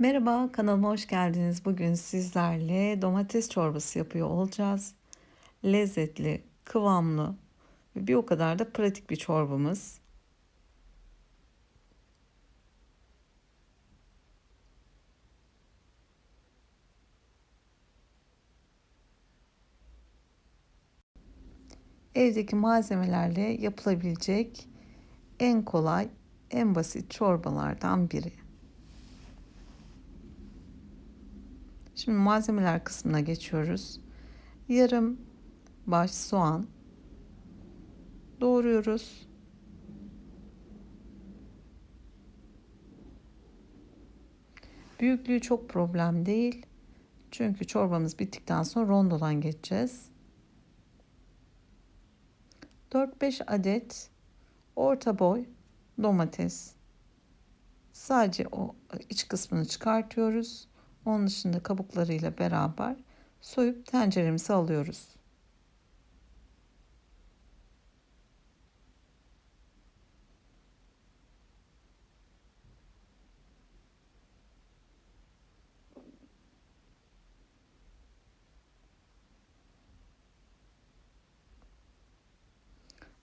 Merhaba, kanalıma hoş geldiniz. Bugün sizlerle domates çorbası yapıyor olacağız. Lezzetli, kıvamlı ve bir o kadar da pratik bir çorbamız. Evdeki malzemelerle yapılabilecek en kolay, en basit çorbalardan biri. Şimdi malzemeler kısmına geçiyoruz. Yarım baş soğan doğruyoruz. Büyüklüğü çok problem değil. Çünkü çorbamız bittikten sonra rondodan geçeceğiz. 4-5 adet orta boy domates. Sadece o iç kısmını çıkartıyoruz. Onun dışında kabuklarıyla beraber soyup tenceremize alıyoruz.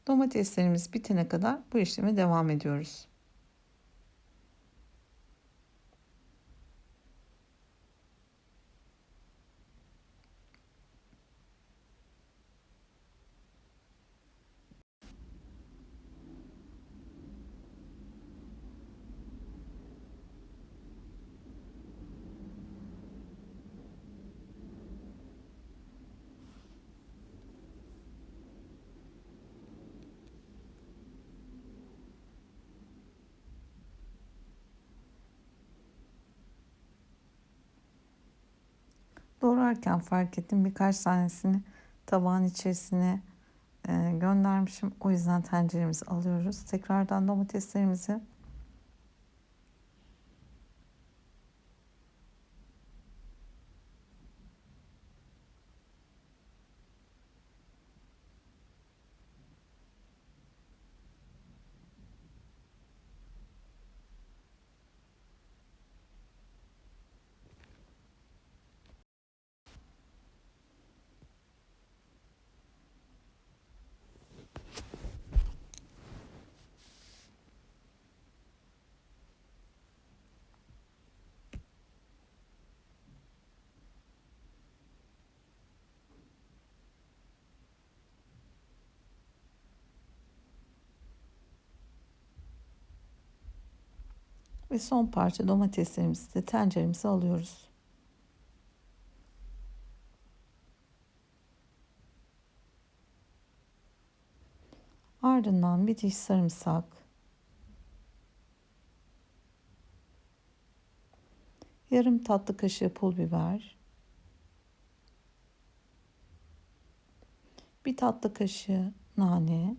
Domateslerimiz bitene kadar bu işleme devam ediyoruz. Doğrarken fark ettim birkaç tanesini tabağın içerisine e, göndermişim. O yüzden tenceremizi alıyoruz. Tekrardan domateslerimizi ve son parça domateslerimizi de tenceremize alıyoruz. Ardından bir diş sarımsak, yarım tatlı kaşığı pul biber, bir tatlı kaşığı nane,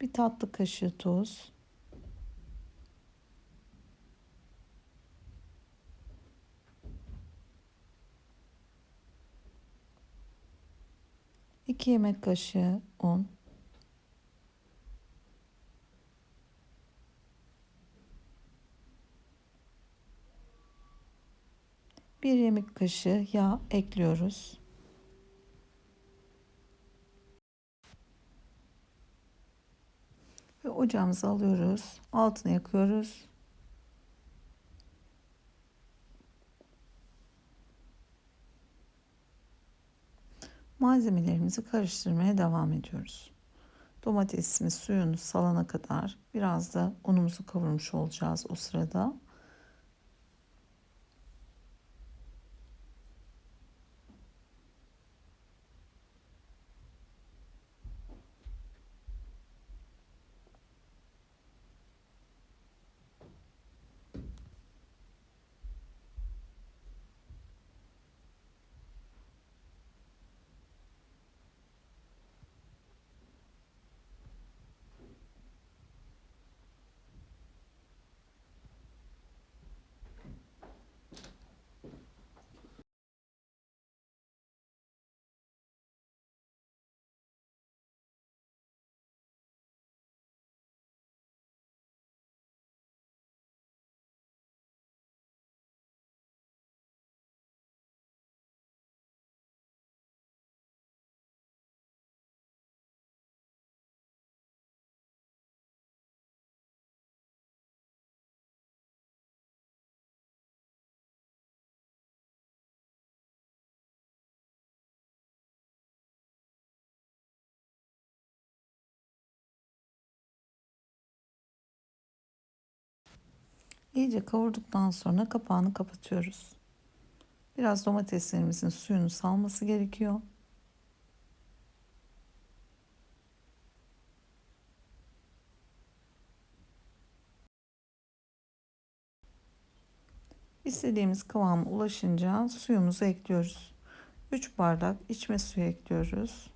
bir tatlı kaşığı tuz, iki yemek kaşığı un, bir yemek kaşığı yağ ekliyoruz. Ve ocağımızı alıyoruz. Altını yakıyoruz. Malzemelerimizi karıştırmaya devam ediyoruz. Domatesimiz suyunu salana kadar biraz da unumuzu kavurmuş olacağız o sırada. İyice kavurduktan sonra kapağını kapatıyoruz. Biraz domateslerimizin suyunu salması gerekiyor. İstediğimiz kıvama ulaşınca suyumuzu ekliyoruz. 3 bardak içme suyu ekliyoruz.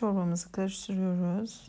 Çorbamızı karıştırıyoruz.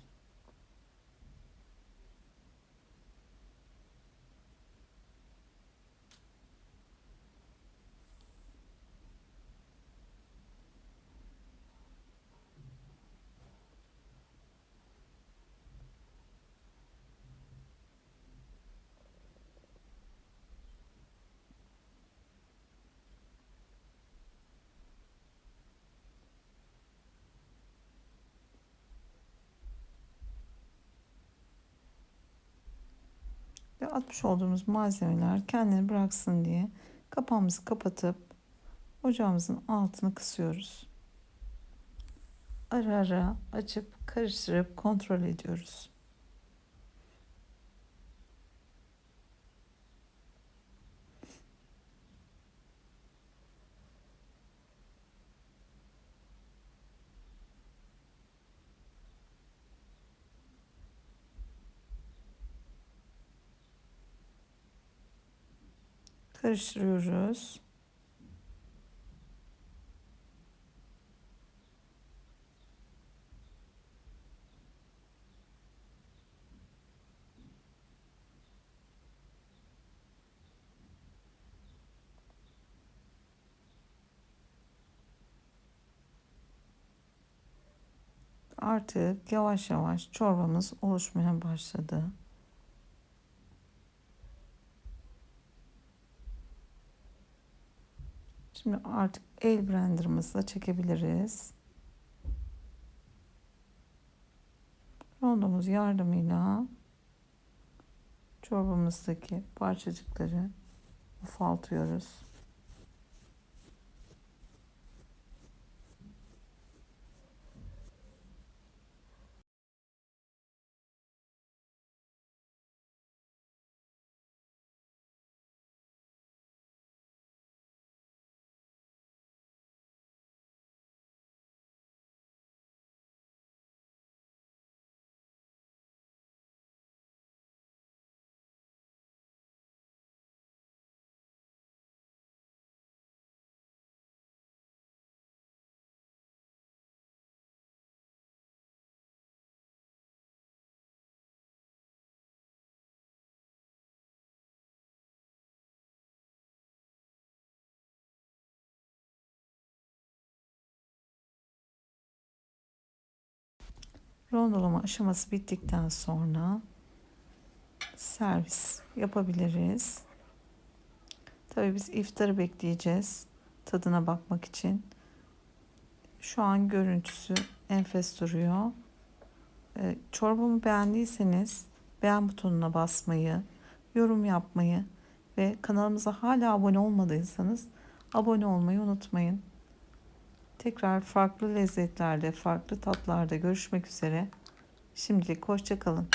Ve atmış olduğumuz malzemeler kendini bıraksın diye kapağımızı kapatıp ocağımızın altını kısıyoruz. Ara ara açıp karıştırıp kontrol ediyoruz. Karıştırıyoruz. Artık yavaş yavaş çorbamız oluşmaya başladı. Şimdi artık el blenderımızla çekebiliriz. Rondomuz yardımıyla çorbamızdaki parçacıkları ufaltıyoruz. Rondolama aşaması bittikten sonra servis yapabiliriz. Tabii biz iftarı bekleyeceğiz tadına bakmak için. Şu an görüntüsü enfes duruyor. Ee, çorbamı beğendiyseniz beğen butonuna basmayı, yorum yapmayı ve kanalımıza hala abone olmadıysanız abone olmayı unutmayın. Tekrar farklı lezzetlerde, farklı tatlarda görüşmek üzere. Şimdilik hoşçakalın.